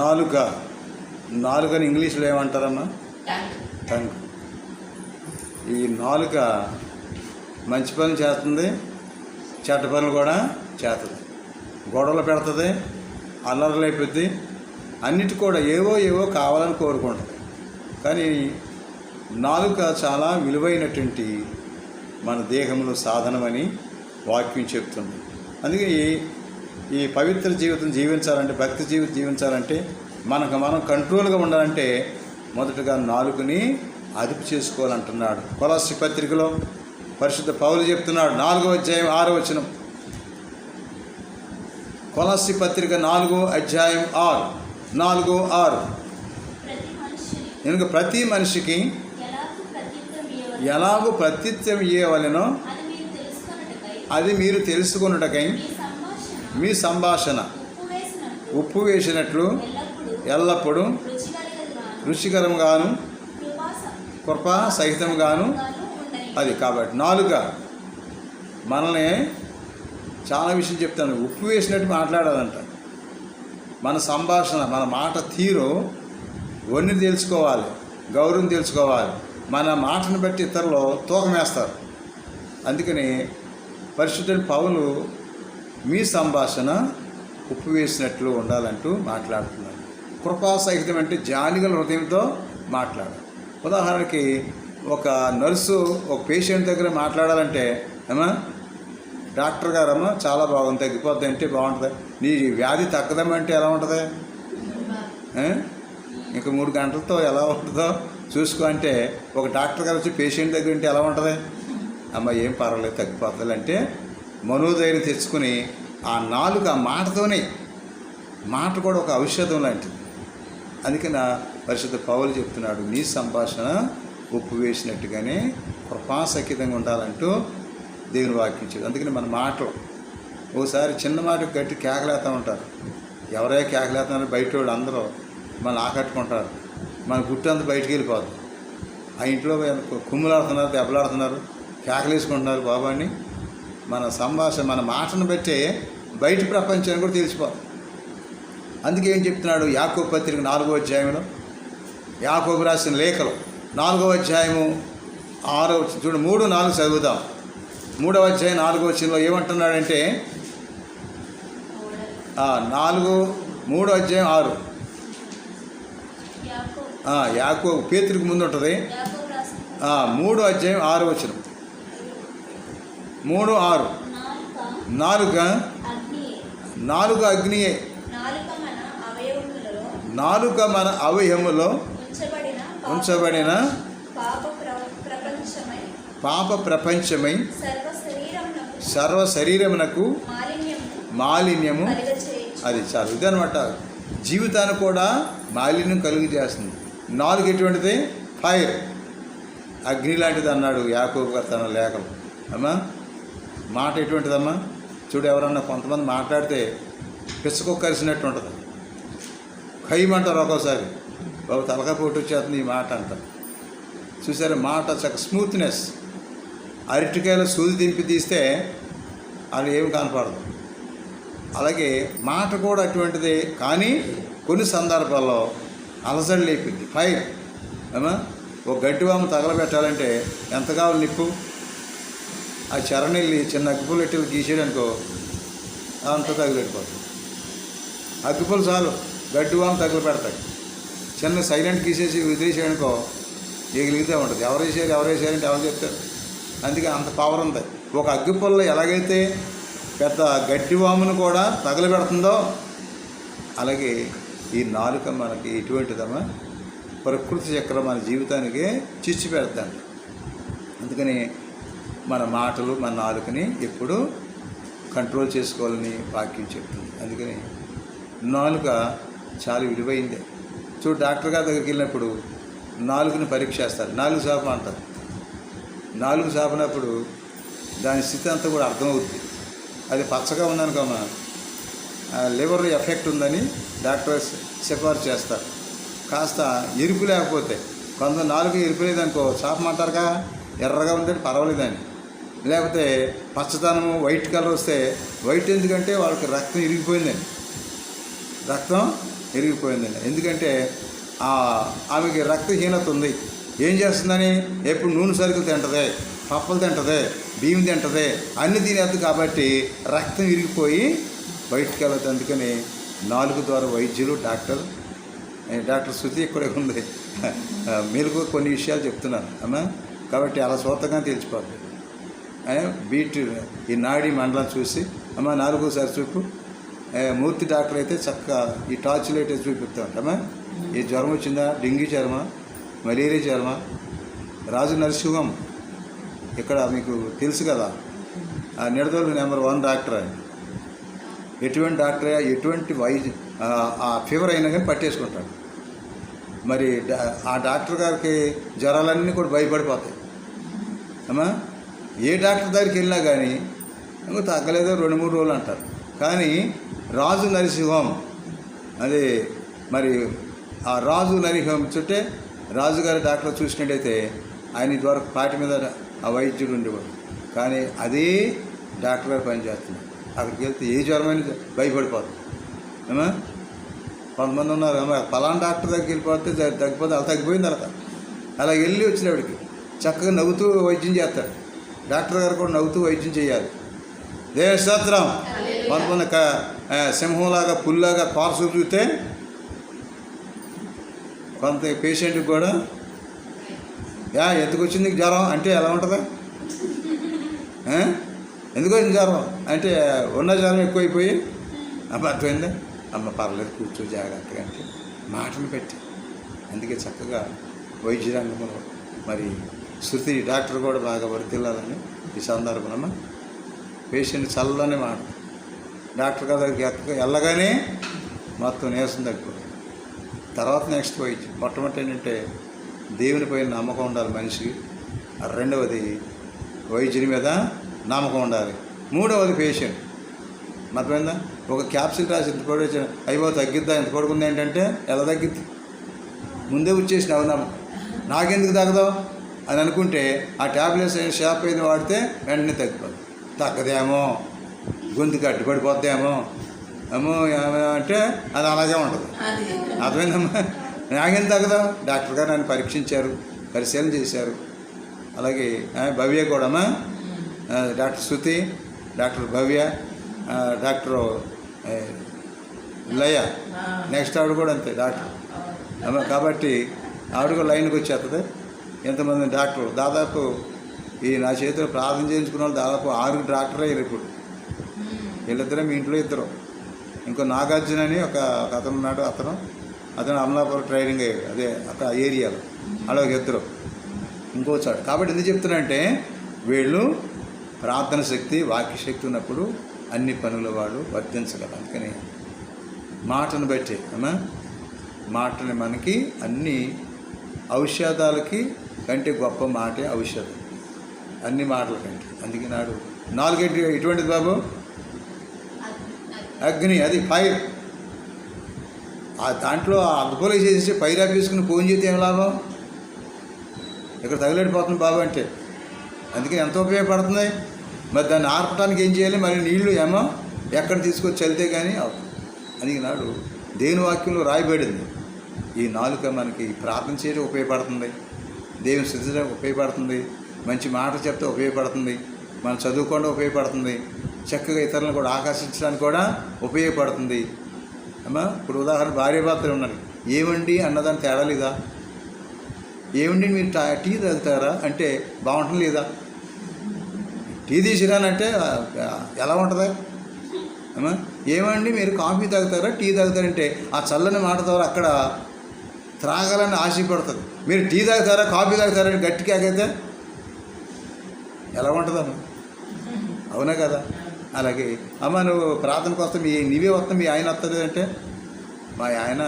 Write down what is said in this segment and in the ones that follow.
నాలుక. నాలుకని ఇంగ్లీష్లో ఏమంటారమ్మా? టంగ్ ఈ నాలుక మంచి పనులు చేస్తుంది చెడ్డ పనులు కూడా చేస్తుంది. గొడవలు పెడుతుంది అల్లరి లేపుద్ది అన్నిటి కూడా ఏవో ఏవో కావాలని కోరుకుంటుంది. కానీ నాలుక చాలా విలువైనటువంటి మన దేహంలో సాధనమని వాక్యం చెప్తుంది. అందుకే ఈ- పవిత్ర జీవితం జీవించాలంటే భక్తి జీవితం జీవించాలంటే మనకు మనం కంట్రోల్గా ఉండాలంటే మొదటగా నాలుగుని అదుపు చేసుకోవాలంటున్నాడు. కొలాసి పత్రికలో పరిశుద్ధ పౌలు చెప్తున్నాడు నాలుగో అధ్యాయం ఆరో వచనం. కొలసి పత్రిక నాలుగో అధ్యాయం ఆరు నాలుగో ఆరు. ప్రతి కనుక ప్రతి మనిషికి ఎలాగో ప్రత్యుత్యం ఇవ్వవలెనో అది మీరు తెలుసుకున్నటకై అది మీరు తెలుసుకొనుటకై మీ సంభాషణ. ఉప్పు వేసినట్లు ఎల్లప్పుడూ రుచికరంగాను కృప సహితంగాను అది. కాబట్టి నాలుక మనల్ని చాలా విషయం చెప్తాను. ఉప్పు వేసినట్టు మాట్లాడాలంట. మన సంభాషణ మన మాట తీరు వన్ని తెలుసుకోవాలి గౌరవం తెలుసుకోవాలి. మన మాటను బట్టి ఇతరులు తూకం వేస్తారు. అందుకని పరిశుద్ధుని పౌలు మీ సంభాషణ ఉప్పు వేసినట్లు ఉండాలంటూ మాట్లాడుతున్నాడు కృపా సహితం అంటే జానిగల హృదయంతో మాట్లాడాలి. ఉదాహరణకి ఒక నర్సు ఒక పేషెంట్ దగ్గర మాట్లాడాలంటే ఏమా డాక్టర్ గారమ్మా చాలా బాగుంది తగ్గిపోద్ది అంటే బాగుంటుంది. నీ వ్యాధి తగ్గదమంటే ఎలా ఉంటుంది? ఇంకా మూడు గంటలతో ఎలా ఉంటుందో చూసుకో అంటే ఒక డాక్టర్ గారు వచ్చి పేషెంట్ దగ్గర ఉంటే ఎలా ఉంటుంది? అమ్మ ఏం పర్వాలేదు తగ్గిపోతుంది అంటే మనోధైర్యం తెచ్చుకుని ఆ నాలుగు ఆ మాటతోనే మాట కూడా ఒక ఔషధం లాంటిది. అందుకే నా పరిశుద్ధ పౌలు చెప్తున్నాడు నీ సంభాషణ ఉప్పు వేసినట్టుగానే కృపాసఖితంగా ఉండాలంటూ దేవుని వాక్యం అందుకని మన మాటలు ఓసారి చిన్న మాట గట్టి కేకలేస్తూ ఉంటారు. ఎవరే కేకలేస్తున్నారు? బయట వాళ్ళు అందరూ మనల్ని ఆకట్టుకుంటారు. మన గుట్టు అంతా బయటికి వెళ్ళిపోదు. ఆ ఇంట్లో కుమ్ములాడుతున్నారు దెబ్బలాడుతున్నారు కేకలేసుకుంటున్నారు బాబాని? మన సంభాషణ మన మాటను బట్టే బయట ప్రపంచాన్ని కూడా తెలిసిపోదు అందుకే ఏం చెప్తున్నాడు యాకోబు పత్రిక నాలుగో అధ్యాయంలో? యాకోబు రాసిన లేఖలు. నాలుగో అధ్యాయము ఆరో చూడు మూడు నాలుగు చదువుదాం. మూడవ అధ్యాయం నాలుగో వచ్చినలో ఏమంటున్నాడంటే నాలుగు మూడో అధ్యాయం ఆరు. యాకోబు. పేతురికి ముందు ఉంటుంది. మూడో అధ్యాయం ఆరు వచ్చిన మూడు ఆరు. నాలుక. నాలుగు అగ్నియే. నాలుక మన అవయములో ఉంచబడిన పాప- ప్రపంచమై సర్వ శరీరమునకు మాలిన్యము అది చాలు. ఇదనమాట జీవితాన్ని కూడా మాలిన్యం కలుగు చేస్తుంది. నాలుగు ఎటువంటిది? ఫైర్. అగ్ని లాంటిది అన్నాడు యాకోబు గారు తన లేఖలు. అమ్మా మాట ఎటువంటిదమ్మా? చూడు ఎవరన్నా కొంతమంది మాట్లాడితే పిసుకు కలిసినట్టు ఉంటుంది. ఖైమంటారు ఒక్కోసారి. బాబు తలకపోటు వచ్చేస్తుంది ఈ మాట అంటారు చూసారా మాట చక్క స్మూత్నెస్. అరటికాయలు సూది దింపి తీస్తే అది ఏమి కనపడదు. అలాగే మాట కూడా అటువంటిది కానీ కొన్ని సందర్భాల్లో అలసడి లేపింది ఫైర్ ఏమా ఒక గడ్డివామ తగలబెట్టాలంటే ఎంత కావాలి నిప్పు? ఆ చరణిల్లి చిన్న అగ్గిపుల్ ఎట్టి గీసేయడానికో అంత తగిలిపోతుంది అగ్గిపులు చాలు గడ్డివామ తగిలి పెడతాయి. చిన్న సైలెంట్ గీసేసి వదిలేసేయడానికో ఎగిలిగితే ఉంటుంది ఎవరు వేసారు ఎవరు వేసారంటే ఎవరు చెప్తారు? అందుకే అంత పవర్ ఉంది. ఒక అగ్గిపుల్ల ఎలాగైతే పెద్ద గడ్డివామును కూడా తగలబెడుతుందో అలాగే ఈ నాలుక మనకి ఎటువంటిదమ్మా ప్రకృతి చక్రం మన జీవితానికి చిచ్చి పెడతాను. అందుకని మన మాటలు మన నాలుకని ఎప్పుడూ కంట్రోల్ చేసుకోవాలని వాక్యం చెప్తుంది. అందుకని నాలుక చాలా విలువైందే. చూడు డాక్టర్ గారి దగ్గరికి వెళ్ళినప్పుడు నాలుగుని పరీక్ష చేస్తారు. నాలుగు శాపం అంటారు. నాలుగు శాపనప్పుడు దాని స్థితి అంతా కూడా అర్థమవుద్ది. అది పచ్చగా ఉందనుకోమా లివర్ ఎఫెక్ట్ ఉందని డాక్టర్ సిఫార్సు చేస్తారు. కాస్త ఎరుపు లేకపోతే కొంత నాలుగు ఎరుపు లేదనుకో చాపమంటారుగా ఎర్రగా ఉందంటే పర్వాలేదని. లేకపోతే పచ్చదనము వైట్ కలర్ వస్తే వైట్ ఎందుకంటే వాళ్ళకి రక్తం ఇరిగిపోయిందండి. రక్తం ఇరిగిపోయిందండి. ఎందుకంటే ఆమెకి రక్తహీనత ఉంది. ఏం చేస్తుందని? ఎప్పుడు నూనె సరుకులు తింటదే పప్పలు తింటదే బియ్యం తింటదే అన్ని తినేది కాబట్టి రక్తం ఇరిగిపోయి బయటికి వెళ్ళదు అందుకని నాలుగు ద్వారా వైద్యులు డాక్టర్ డాక్టర్ శృతి ఇక్కడ ఉంది. మీరు కొన్ని విషయాలు చెప్తున్నాను. అమ్మా కాబట్టి అలా సొంతంగా తెలిసిపోతుంది బీట్ ఈ నాడి మండలం చూసి అమ్మ నాలుగోసారి చూపు. మూర్తి డాక్టర్ అయితే చక్కగా ఈ టార్చ్ లైట్ వేసి అమ్మా ఈ జ్వరం వచ్చిందా? డెంగ్యూ జ్వరమా? మలేరియా జ్వరమా? రాజు నరసింహం ఇక్కడ మీకు తెలుసు కదా. ఆ నిడదోలు నెంబర్ వన్ డాక్టర్ ఆయన. ఎటువంటి డాక్టర్ ఎటువంటి వైద్య ఆ- ఫీవర్ అయినా కానీ పట్టేసుకుంటాడు. మరి డా- ఆ డాక్టర్ గారికి జ్వరాలన్నీ కూడా భయపడిపోతాయి. అమ్మా ఏ డాక్టర్ దగ్గరికి వెళ్ళినా కానీ తగ్గలేదు రెండు మూడు రోజులు అంటారు. కానీ రాజు నరసింహం అది మరి ఆ రాజు నరసింహం చుట్టే రాజుగారి డాక్టర్ చూసినట్టయితే ఆయన ద్వారా పాటి మీద ఆ వైద్యుడు ఉండేవాడు. కానీ అదే డాక్టర్ గారు పనిచేస్తుంది అక్కడికి వెళ్తే ఏ జ్వరమైన భయపడిపోతుంది ఏమా? కొంతమంది ఉన్నారు. పలానా డాక్టర్ దగ్గరికి వెళ్ళిపోతే తగ్గిపోతే అలా తగ్గిపోయింది తర్వాత అలా వెళ్ళి వచ్చినప్పటికి చక్కగా నవ్వుతూ వైద్యం చేస్తాడు. డాక్టర్ గారు కూడా నవ్వుతూ వైద్యం చేయాలి. దేవశాస్త్రం కొంతమంది సింహంలాగా పుల్లాగా కోరసు చూస్తే కొంత పేషెంట్కి కూడా యా ఎందుకు వచ్చింది జ్వరం? అంటే ఎలా ఉంటుంది? ఎందుకు వచ్చింది జ్వరం? అంటే ఉన్న జ్వరం ఎక్కువైపోయి అమ్మ అర్థమైందా? అమ్మ పర్లేదు కూర్చో జాగ్రత్తగా అంటే మాటలు పెట్టి. అందుకే చక్కగా వైద్య రంగంలో మరి శృతి డాక్టర్ కూడా బాగా వర్తిల్లాలని ఈ సందర్భంలో పేషెంట్ చల్లని మాట. డాక్టర్ గారి దగ్గరికి ఎక్క వెళ్ళగానే మొత్తం నీరసం తగ్గిపోతుంది. తర్వాత నెక్స్ట్ వైద్యం మొట్టమొదటి ఏంటంటే దేవునిపై నమ్మకం ఉండాలి మనిషికి రెండవది వైద్యుని మీద నమ్మకం ఉండాలి. మూడవది పేషెంట్. మతమైందా ఒక క్యాప్సిల్ రాసి ఎంత పొడి అయ్యో తగ్గిద్దా? ఎంత పడుకుంది ఏంటంటే? ఎలా తగ్గిద్ది? ముందే వచ్చేసిన అవునమ్మ నాకెందుకు తగ్గదావు అని అనుకుంటే ఆ ట్యాబ్లెట్స్ అయిన షాప్ అయిన వాడితే వెంటనే తగ్గిపోదు తగ్గదేమో. గొంతుకు అడ్డుపడిపోద్దేమో ఏమో ఏమో అంటే అది అలాగే ఉంటుంది అది. అర్థమైందమ్మా? నాకేం తగ్గదా? డాక్టర్ గారు నన్ను పరీక్షించారు పరిశీలన చేశారు. అలాగే Bhavya కూడామా? Doctor Shruti doctor Bhavya doctor Laya. Next ఆవిడ కూడా అంతే డాక్టర్. అమ్మ కాబట్టి ఆవిడ కూడా లైన్కి వచ్చేస్తుంది ఎంతమంది డాక్టర్లు? దాదాపు ఈ నా చేతిలో ప్రార్థన చేయించుకున్న వాళ్ళు దాదాపు ఆరు డాక్టర్ అయ్యారు ఇప్పుడు. వీళ్ళిద్దరే మీ ఇంట్లో ఇద్దరు. ఇంకో నాగార్జున అని ఒక అతను ఉన్నాడు అతను. అతను అమలాపురం ట్రైనింగ్ అయ్యాడు అదే అక్కడ ఏరియాలో. అలా ఒక ఇద్దరు. ఇంకో చాడు కాబట్టి ఎందుకు చెప్తున్నానంటే వీళ్ళు ప్రార్థన శక్తి వాక్య శక్తి ఉన్నప్పుడు అన్ని పనుల వాళ్ళు వర్తించగలరు. అందుకని మాటను బట్టి అమ్మా. మాటని మనకి అన్ని ఔషధాలకి కంటే గొప్ప మాటే ఔషధం. అన్ని మాటల కంటే. అందుకే నాడు నాలుగేంటి ఎటువంటిది బాబు? అగ్ని. అది ఫైర్. ఆ దాంట్లో ఆ అగ్గిపోలు చేసి ఫైర్ ఆఫీసుకుని ఫోన్ చేస్తే ఏం లాభం? ఇక్కడ తగిలేడిపోతుంది బాబు అంటే. అందుకే ఎంత ఉపయోగపడుతుంది? మరి దాన్ని ఆర్పడానికి ఏం చేయాలి? మరి నీళ్ళు ఏమో ఎక్కడ తీసుకొచ్చి చల్లితే కానీ అవుతుంది. అది నాడు దేవుని వాక్యంలో రాయబడింది? ఈ నాలుక మనకి ప్రార్థన చేయడం ఉపయోగపడుతుంది. దేవుని స్థితించడానికి ఉపయోగపడుతుంది. మంచి మాట చెప్తే ఉపయోగపడుతుంది. మనం చదువుకోవడం ఉపయోగపడుతుంది. చక్కగా ఇతరులను కూడా ఆకర్షించడానికి కూడా ఉపయోగపడుతుంది. అమ్మా ఇప్పుడు ఉదాహరణ భార్య భర్తలు ఉన్నారు. ఏమండి అన్నదాన్ని తేడా లేదా? ఏమండి మీరు టా టీ తాగుతారా? అంటే బాగుంటుంది లేదా? టీ తీసిరానంటే ఎలా ఉంటుంది? ఏమండి మీరు కాఫీ తాగుతారా? టీ తాగుతారంటే ఆ చల్లని మాట ద్వారా అక్కడ త్రాగాలని ఆశపడుతుంది మీరు టీ తాగుతారా కాఫీ తాగుతారా అని గట్టిగా ఆగైతే ఎలా ఉంటుందమ్మా? అవునా కదా? అలాగే అమ్మ నువ్వు ప్రార్థనకు వస్తే మీ నీవే వస్తావు మీ ఆయన వస్తుంది అంటే మా ఆయన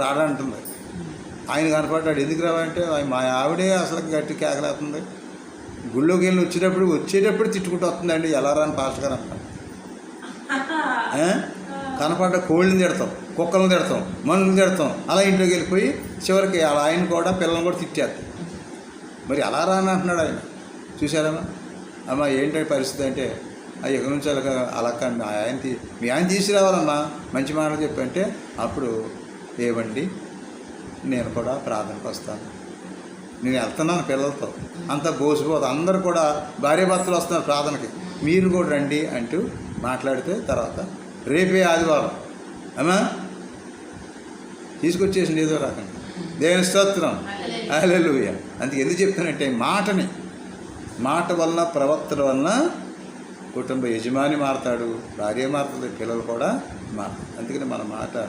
రాడంటుంది. ఆయన కనపడ్డాడు ఎందుకు రావంటే మా ఆవిడే అసలు గట్టి కేకలేస్తుంది గుళ్ళోకి వెళ్ళి వచ్చేటప్పుడు వచ్చేటప్పుడు తిట్టుకుంటూ వస్తుందండి. ఎలా రాని పాస్టర్ గారు అంటారు? కనపడ్డ కోళ్ళని తిడతాం కుక్కలను తిడతాం మనుషులు తిడతాం. అలా ఇంట్లోకి వెళ్ళిపోయి చివరికి అలా ఆయన కూడా పిల్లల్ని కూడా తిట్టేస్తాం మరి అలా రాని అంటున్నాడు ఆయన. చూసారమ్మా అమ్మ ఏంటి పరిస్థితి అంటే ఆ ఇక నుంచి అలా అలా మీ ఆయన తీ మీ ఆయన తీసుకురావాలమ్మా మంచి మాటలు చెప్పంటే అప్పుడు ఏవండి నేను కూడా ప్రార్థనకు వస్తాను. నేను వెళ్తున్నాను పిల్లలతో. అంత బోసిపోదు అందరూ కూడా భార్యాభర్తలు వస్తున్నారు ప్రార్థనకి. మీరు కూడా రండి అంటూ మాట్లాడితే తర్వాత రేపే ఆదివారం. అమ్మా? తీసుకొచ్చేసింది ఏదో రకంగా దేవుని స్తోత్రం. హల్లెలూయా. అందుకే ఎందుకు చెప్తానంటే మాటని. మాట వలన ప్రవర్తన వలన కుటుంబ యజమాని మారతాడు భార్య మారుతుంది పిల్లలు కూడా మారుతారు. అందుకని మన మాట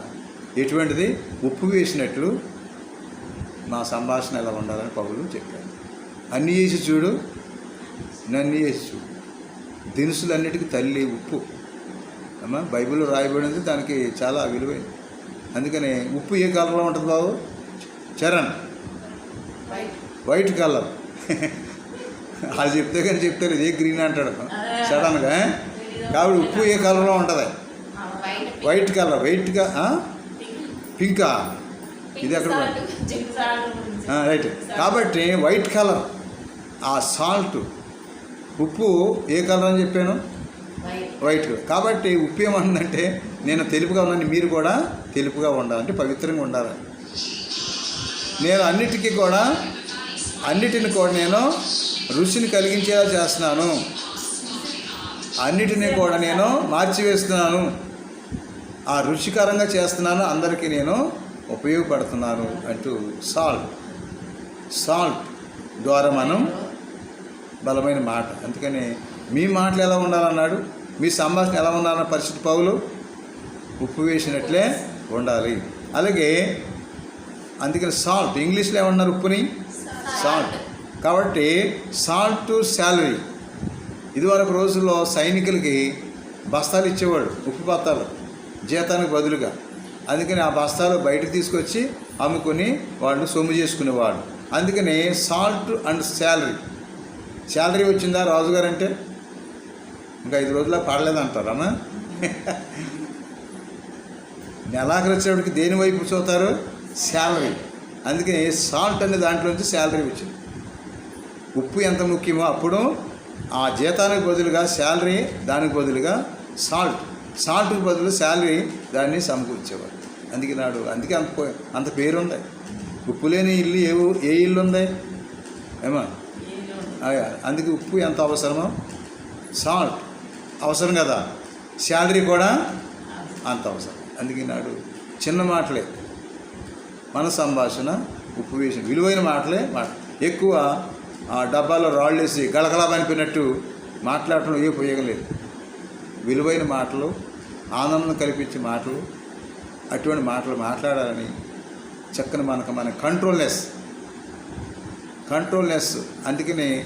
ఎటువంటిది? ఉప్పు వేసినట్లు మా సంభాషణ ఎలా ఉండాలని పౌలు చెప్పాడు. అన్నీ చేసి చూడు. నన్ను చేసి చూడు. దినుసులన్నిటికీ తల్లి ఉప్పు. అమ్మా బైబిల్లో రాయబడింది దానికి చాలా విలువైంది. అందుకని ఉప్పు ఏ కలర్లో ఉంటుంది బాబు? చరణ్. White colour. అది చెప్తే కానీ చెప్తారు ఇదే గ్రీన్ అంటాడు. సడన్గా కాబట్టి ఉప్పు ఏ కలర్లో ఉంటుంది? వైట్ కలర్ వైట్గా పింకా. ఇది ఎక్కడ రైట్ కాబట్టి వైట్ కలర్ ఆ సాల్ట్ ఉప్పు ఏ కలర్ అని చెప్పాను? రైట్ కాబట్టి ఉప్పు ఏమంటుందంటే నేను తెలుపుగా ఉన్నాను మీరు కూడా తెలుపుగా ఉండాలంటే పవిత్రంగా ఉండాలి. నేను అన్నిటికీ కూడా అన్నిటిని కూడా నేను రుచిని కలిగించేలా చేస్తున్నాను. అన్నిటినీ కూడా నేను మార్చివేస్తున్నాను. ఆ రుచికరంగా చేస్తున్నాను అందరికీ నేను ఉపయోగపడుతున్నాను అంటూ సాల్ట్ సాల్ట్ ద్వారా మనం బలమైన మాట. అందుకని మీ మాటలు ఎలా ఉండాలన్నాడు? మీ సంభాషణ ఎలా ఉండాలన్న పరిస్థితి పౌలు? ఉప్పు వేసినట్లే ఉండాలి. అలాగే అందుకని సాల్ట్ ఇంగ్లీష్లో ఏమన్నారు ఉప్పుని? సాల్ట్ కాబట్టి సాల్ట్ శాలరీ ఇదివరకు రోజుల్లో సైనికులకి బస్తాలు ఇచ్చేవాడు ఉప్పు బస్తాలు జీతానికి బదులుగా. అందుకని ఆ బస్తాలు బయటకు తీసుకొచ్చి అమ్ముకొని వాళ్ళు సొమ్ము చేసుకునేవాడు అందుకని సాల్ట్ అండ్ శాలరీ శాలరీ వచ్చిందా రాజుగారు అంటే ఇంకా ఐదు రోజుల్లో పడలేదంటారు అమ్మా? నెలాఖరు వచ్చేవాడికి దేని వైపు చూస్తారు? శాలరీ. అందుకని సాల్ట్ అనే దాంట్లోంచి శాలరీ వచ్చింది. ఉప్పు ఎంత ముఖ్యమో అప్పుడు ఆ జీతానికి బదులుగా శాలరీ దానికి బదులుగా సాల్ట్. సాల్ట్కి బదులు శాలరీ దాన్ని సమకూర్చేవారు. అందుకే నాడు అందుకే అంత అంత పేరుంది ఉప్పు లేని ఇల్లు ఏ ఏ ఇల్లు ఉంది? ఏమా అందుకే ఉప్పు ఎంత అవసరమో? సాల్ట్. అవసరం కదా? శాలరీ కూడా అంత అవసరం. అందుకే నాడు చిన్న మాటలే. మన సంభాషణ ఉప్పు వేసిన విలువైన మాటలే మాట ఎక్కువ ఆ డబ్బాలో రాళ్ళు వేసి గలగలా పనిపోయినట్టు మాట్లాడటం ఏ ఉపయోగం లేదు. విలువైన మాటలు ఆనందం కల్పించే మాటలు అటువంటి మాటలు మాట్లాడాలని చక్కని మనకు మన కంట్రోల్నెస్. కంట్రోల్నెస్. అందుకని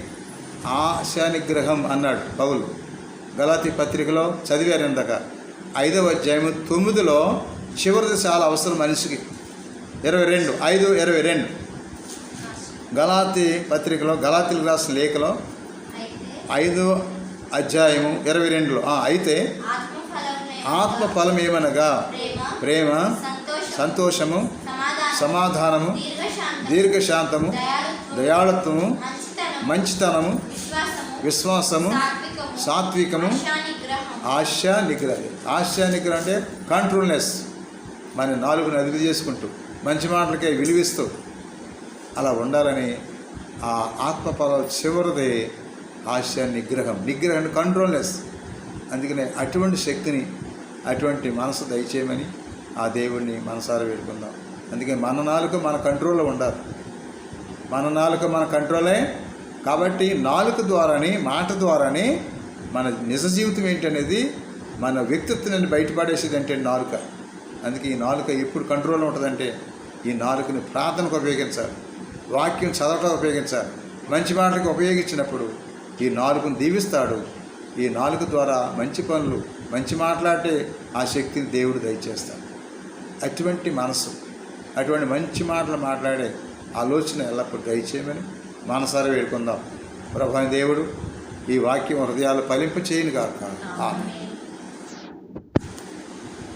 ఆశానిగ్రహం అన్నాడు పౌలు. గలాతి పత్రికలో చదివారు ఇందాక. ఐదవ అధ్యాయము తొమ్మిదిలో చివరిది చాలా అవసరం మనిషికి. ఇరవై రెండు ఐదు ఇరవై రెండు. గలాతి పత్రికలో గలాతీలకు రాసిన లేఖలో ఐదు అధ్యాయము ఇరవై రెండులో అయితే ఆత్మ ఫలం ఏమనగా ప్రేమ ప్రేమ సంతోషం సంతోషము సమాధానం సమాధానము దీర్ఘశాంతం దీర్ఘశాంతము దయాళుత్వం దయాళత్వము మంచితనం మంచితనము విశ్వాసము సాత్వికము ఆశ నిగ్రహం. ఆశ నిగ్రహం అంటే కంట్రోల్నెస్. మన నాలుగుని అదుపు చేసుకుంటూ మంచి మాటలకే విలువిస్తూ అలా ఉండాలని ఆ ఆత్మపద చివరిది ఆశ నిగ్రహం. నిగ్రహం అంటే కంట్రోల్నెస్. అందుకనే అటువంటి శక్తిని అటువంటి మనసు దయచేయమని ఆ దేవుణ్ణి మనసారా వేడుకుందాం. అందుకే మన నాలుక మన కంట్రోల్లో ఉండాలి. మన నాలుక మన కంట్రోలే. కాబట్టి నాలుక ద్వారానే మాట ద్వారానే మన నిజ జీవితం ఏంటనేది మన వ్యక్తిత్వాన్ని బయటపడేసేది అంటే నాలుక. అందుకే ఈ నాలుక ఎప్పుడు కంట్రోల్లో ఉంటుందంటే ఈ నాలుకని ప్రార్థనకు ఉపయోగించాలి వాక్యం చదవటం ఉపయోగించాలి మంచి మాటలకు ఉపయోగించినప్పుడు ఈ నాలుకను దీవిస్తాడు. ఈ నాలుక ద్వారా మంచి పనులు మంచి మాట్లాడే ఆ శక్తిని దేవుడు దయచేస్తాడు. అటువంటి మనసు అటువంటి మంచి మాటలు మాట్లాడే ఆలోచన ఎల్లప్పుడూ దయచేయమని మనసారా వేడుకుందాం. ప్రభావి దేవుడు ఈ వాక్యం హృదయాలు ఫలింపు చేయను కాక ఆమె